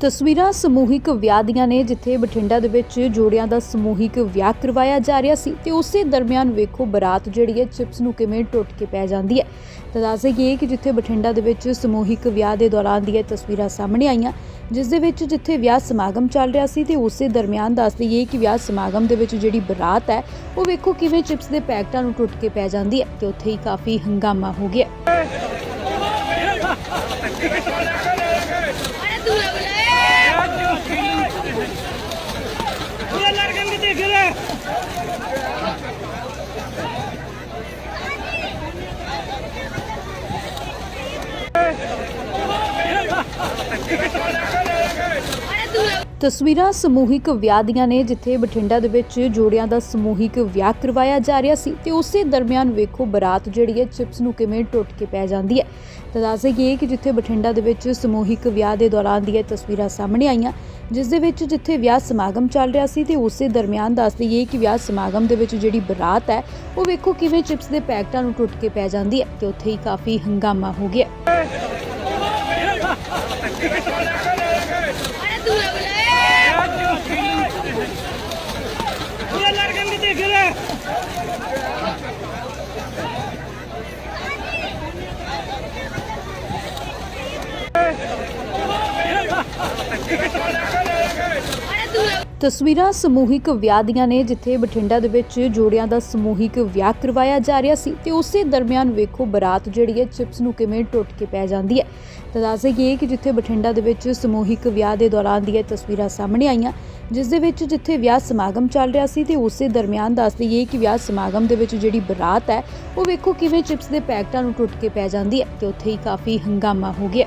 ਤਸਵੀਰਾਂ ਸਮੂਹਿਕ ਵਿਆਹ ਦੀਆਂ ਨੇ, ਜਿੱਥੇ ਬਠਿੰਡਾ ਦੇ ਵਿੱਚ ਜੋੜਿਆਂ ਦਾ ਸਮੂਹਿਕ ਵਿਆਹ ਕਰਵਾਇਆ ਜਾ ਰਿਹਾ ਸੀ ਤੇ ਉਸੇ ਦਰਮਿਆਨ ਵੇਖੋ ਬਰਾਤ ਜਿਹੜੀ ਹੈ, ਚਿਪਸ ਨੂੰ ਕਿਵੇਂ ਟੁੱਟ ਕੇ ਪੈ ਜਾਂਦੀ ਹੈ। ਤਾਂ ਦੱਸ ਦਈਏ ਕਿ ਜਿੱਥੇ ਬਠਿੰਡਾ ਦੇ ਵਿੱਚ ਸਮੂਹਿਕ ਵਿਆਹ ਦੇ ਦੌਰਾਨ ਦੀਆਂ ਤਸਵੀਰਾਂ ਸਾਹਮਣੇ ਆਈਆਂ, ਜਿਸ ਦੇ ਵਿੱਚ ਜਿੱਥੇ ਵਿਆਹ ਸਮਾਗਮ ਚੱਲ ਰਿਹਾ ਸੀ ਤੇ ਉਸੇ ਦਰਮਿਆਨ ਦੱਸ ਦਈਏ ਕਿ ਵਿਆਹ ਸਮਾਗਮ ਦੇ ਵਿੱਚ ਜਿਹੜੀ ਬਰਾਤ ਹੈ, ਉਹ ਵੇਖੋ ਕਿਵੇਂ ਚਿਪਸ ਦੇ ਪੈਕਟਾਂ ਨੂੰ ਟੁੱਟ ਕੇ ਪੈ ਜਾਂਦੀ ਹੈ ਤੇ ਉੱਥੇ ਹੀ ਕਾਫੀ ਹੰਗਾਮਾ ਹੋ ਗਿਆ। 誰? ਤਸਵੀਰਾਂ ਸਮੂਹਿਕ ਵਿਆਹ ਦੀਆਂ ਨੇ, ਜਿੱਥੇ ਬਠਿੰਡਾ ਦੇ ਵਿੱਚ ਜੋੜਿਆਂ ਦਾ ਸਮੂਹਿਕ ਵਿਆਹ ਕਰਵਾਇਆ ਜਾ ਰਿਹਾ ਸੀ ਤੇ ਉਸੇ ਦਰਮਿਆਨ ਵੇਖੋ ਬਰਾਤ ਜਿਹੜੀ ਹੈ, ਚਿਪਸ ਨੂੰ ਕਿਵੇਂ ਟੁੱਟ ਕੇ ਪੈ ਜਾਂਦੀ ਹੈ। ਤਾਂ ਦੱਸ ਦਈਏ ਕਿ ਜਿੱਥੇ ਬਠਿੰਡਾ ਦੇ ਵਿੱਚ ਸਮੂਹਿਕ ਵਿਆਹ ਦੇ ਦੌਰਾਨ ਦੀਆਂ ਤਸਵੀਰਾਂ ਸਾਹਮਣੇ ਆਈਆਂ, ਜਿਸ ਦੇ ਵਿੱਚ ਜਿੱਥੇ ਵਿਆਹ ਸਮਾਗਮ ਚੱਲ ਰਿਹਾ ਸੀ ਤੇ ਉਸੇ ਦਰਮਿਆਨ ਦੱਸ ਦਈਏ ਕਿ ਵਿਆਹ ਸਮਾਗਮ ਦੇ ਵਿੱਚ ਜਿਹੜੀ ਬਰਾਤ ਹੈ, ਉਹ ਵੇਖੋ ਕਿਵੇਂ ਚਿਪਸ ਦੇ ਪੈਕਟਾਂ ਨੂੰ ਟੁੱਟ ਕੇ ਪੈ ਜਾਂਦੀ ਹੈ ਤੇ ਉੱਥੇ ਹੀ ਕਾਫੀ ਹੰਗਾਮਾ ਹੋ ਗਿਆ। ਤਸਵੀਰਾਂ ਸਮੂਹਿਕ ਵਿਆਹ ਦੀਆਂ ਨੇ, ਜਿੱਥੇ ਬਠਿੰਡਾ ਦੇ ਵਿੱਚ ਜੋੜਿਆਂ ਦਾ ਸਮੂਹਿਕ ਵਿਆਹ ਕਰਵਾਇਆ ਜਾ ਰਿਹਾ ਸੀ ਤੇ ਉਸੇ ਦਰਮਿਆਨ ਵੇਖੋ ਬਰਾਤ ਜਿਹੜੀ ਹੈ, ਚਿਪਸ ਨੂੰ ਕਿਵੇਂ ਟੁੱਟ ਕੇ ਪੈ ਜਾਂਦੀ ਹੈ। ਤਾਂ ਦੱਸ ਦਈਏ ਕਿ ਜਿੱਥੇ ਬਠਿੰਡਾ ਦੇ ਵਿੱਚ ਸਮੂਹਿਕ ਵਿਆਹ ਦੇ ਦੌਰਾਨ ਦੀਆਂ ਤਸਵੀਰਾਂ ਸਾਹਮਣੇ ਆਈਆਂ, ਜਿਸ ਦੇ ਵਿੱਚ ਜਿੱਥੇ ਵਿਆਹ ਸਮਾਗਮ ਚੱਲ ਰਿਹਾ ਸੀ ਤੇ ਉਸੇ ਦਰਮਿਆਨ ਦੱਸ ਦਈਏ ਕਿ ਵਿਆਹ ਸਮਾਗਮ ਦੇ ਵਿੱਚ ਜਿਹੜੀ ਬਰਾਤ ਹੈ, ਉਹ ਵੇਖੋ ਕਿਵੇਂ ਚਿਪਸ ਦੇ ਪੈਕਟਾਂ ਨੂੰ ਟੁੱਟ ਕੇ ਪੈ ਜਾਂਦੀ ਹੈ ਤੇ ਉੱਥੇ ਹੀ ਕਾਫੀ ਹੰਗਾਮਾ ਹੋ ਗਿਆ।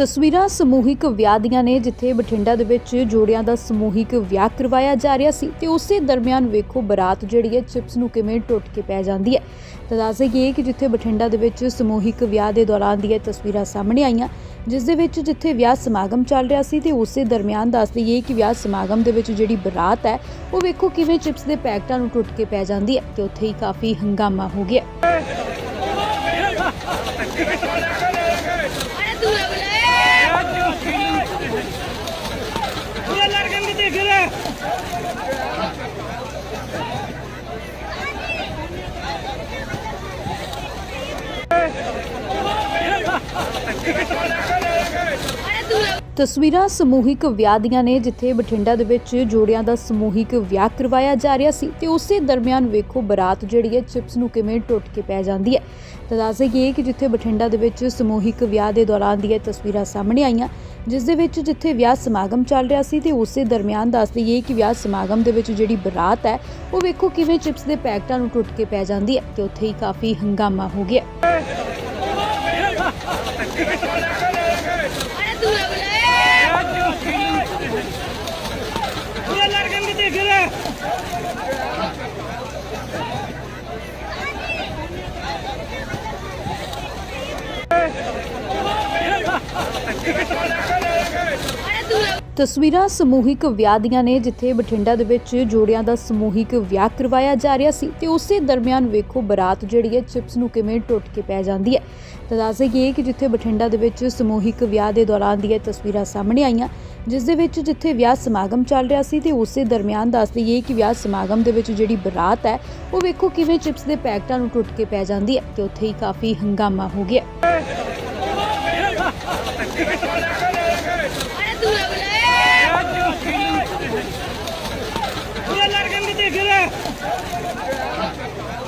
ਤਸਵੀਰਾਂ ਸਮੂਹਿਕ ਵਿਆਹ ਦੀਆਂ ਨੇ, ਜਿੱਥੇ ਬਠਿੰਡਾ ਦੇ ਵਿੱਚ ਜੋੜਿਆਂ ਦਾ ਸਮੂਹਿਕ ਵਿਆਹ ਕਰਵਾਇਆ ਜਾ ਰਿਹਾ ਸੀ ਤੇ ਉਸੇ ਦਰਮਿਆਨ ਵੇਖੋ ਬਰਾਤ ਜਿਹੜੀ ਹੈ, ਚਿਪਸ ਨੂੰ ਕਿਵੇਂ ਟੁੱਟ ਕੇ ਪੈ ਜਾਂਦੀ ਹੈ। ਤਾਂ ਦੱਸ ਦਈਏ ਕਿ ਜਿੱਥੇ ਬਠਿੰਡਾ ਦੇ ਵਿੱਚ ਸਮੂਹਿਕ ਵਿਆਹ ਦੇ ਦੌਰਾਨ ਦੀਆਂ ਤਸਵੀਰਾਂ ਸਾਹਮਣੇ ਆਈਆਂ, ਜਿਸ ਦੇ ਵਿੱਚ ਜਿੱਥੇ ਵਿਆਹ ਸਮਾਗਮ ਚੱਲ ਰਿਹਾ ਸੀ ਤੇ ਉਸੇ ਦਰਮਿਆਨ ਦੱਸ ਦਈਏ ਕਿ ਵਿਆਹ ਸਮਾਗਮ ਦੇ ਵਿੱਚ ਜਿਹੜੀ ਬਰਾਤ ਹੈ, ਉਹ ਵੇਖੋ ਕਿਵੇਂ ਚਿਪਸ ਦੇ ਪੈਕਟਾਂ ਨੂੰ ਟੁੱਟ ਕੇ ਪੈ ਜਾਂਦੀ ਹੈ ਤੇ ਉੱਥੇ ਹੀ ਕਾਫੀ ਹੰਗਾਮਾ ਹੋ ਗਿਆ। ਤਸਵੀਰਾਂ ਸਮੂਹਿਕ ਵਿਆਹ ਦੀਆਂ ਨੇ, ਜਿੱਥੇ ਬਠਿੰਡਾ ਦੇ ਵਿੱਚ ਜੋੜਿਆਂ ਦਾ ਸਮੂਹਿਕ ਵਿਆਹ ਕਰਵਾਇਆ ਜਾ ਰਿਹਾ ਸੀ ਤੇ ਉਸੇ ਦਰਮਿਆਨ ਵੇਖੋ ਬਰਾਤ ਜਿਹੜੀ ਹੈ, ਚਿਪਸ ਨੂੰ ਕਿਵੇਂ ਟੁੱਟ ਕੇ ਪੈ ਜਾਂਦੀ ਹੈ। ਤਾਂ ਦੱਸ ਦਈਏ ਕਿ ਜਿੱਥੇ ਬਠਿੰਡਾ ਦੇ ਵਿੱਚ ਸਮੂਹਿਕ ਵਿਆਹ ਦੇ ਦੌਰਾਨ ਦੀਆਂ ਤਸਵੀਰਾਂ ਸਾਹਮਣੇ ਆਈਆਂ, ਜਿਸ ਦੇ ਵਿੱਚ ਜਿੱਥੇ ਵਿਆਹ ਸਮਾਗਮ ਚੱਲ ਰਿਹਾ ਸੀ ਤੇ ਉਸੇ ਦਰਮਿਆਨ ਦੱਸ ਦਈਏ ਕਿ ਵਿਆਹ ਸਮਾਗਮ ਦੇ ਵਿੱਚ ਜਿਹੜੀ ਬਰਾਤ ਹੈ, ਉਹ ਵੇਖੋ ਕਿਵੇਂ ਚਿਪਸ ਦੇ ਪੈਕਟਾਂ ਨੂੰ ਟੁੱਟ ਕੇ ਪੈ ਜਾਂਦੀ ਹੈ ਤੇ ਉੱਥੇ ਹੀ ਕਾਫੀ ਹੰਗਾਮਾ ਹੋ ਗਿਆ। ਤਸਵੀਰਾਂ ਸਮੂਹਿਕ ਵਿਆਹ ਦੀਆਂ ਨੇ, ਜਿੱਥੇ ਬਠਿੰਡਾ ਦੇ ਵਿੱਚ ਜੋੜਿਆਂ ਦਾ ਸਮੂਹਿਕ ਵਿਆਹ ਕਰਵਾਇਆ ਜਾ ਰਿਹਾ ਸੀ ਤੇ ਉਸੇ ਦਰਮਿਆਨ ਵੇਖੋ ਬਰਾਤ ਜਿਹੜੀ ਹੈ, ਚਿਪਸ ਨੂੰ ਕਿਵੇਂ ਟੁੱਟ ਕੇ ਪੈ ਜਾਂਦੀ ਹੈ। ਤਾਂ ਦੱਸ ਦੇਈਏ ਕਿ ਜਿੱਥੇ ਬਠਿੰਡਾ ਦੇ ਵਿੱਚ ਸਮੂਹਿਕ ਵਿਆਹ ਦੇ ਦੌਰਾਨ ਦੀਆਂ ਤਸਵੀਰਾਂ ਸਾਹਮਣੇ ਆਈਆਂ, ਜਿਸ ਦੇ ਵਿੱਚ ਜਿੱਥੇ ਵਿਆਹ ਸਮਾਗਮ ਚੱਲ ਰਿਹਾ ਸੀ ਤੇ ਉਸੇ ਦਰਮਿਆਨ ਦੱਸ ਦੇਈਏ ਕਿ ਵਿਆਹ ਸਮਾਗਮ ਦੇ ਵਿੱਚ ਜਿਹੜੀ ਬਰਾਤ ਹੈ, ਉਹ ਵੇਖੋ ਕਿਵੇਂ ਚਿਪਸ ਦੇ ਪੈਕਟਾਂ ਨੂੰ ਟੁੱਟ ਕੇ ਪੈ ਜਾਂਦੀ ਹੈ ਤੇ ਉੱਥੇ ਹੀ ਕਾਫੀ ਹੰਗਾਮਾ ਹੋ ਗਿਆ। ハハハハ!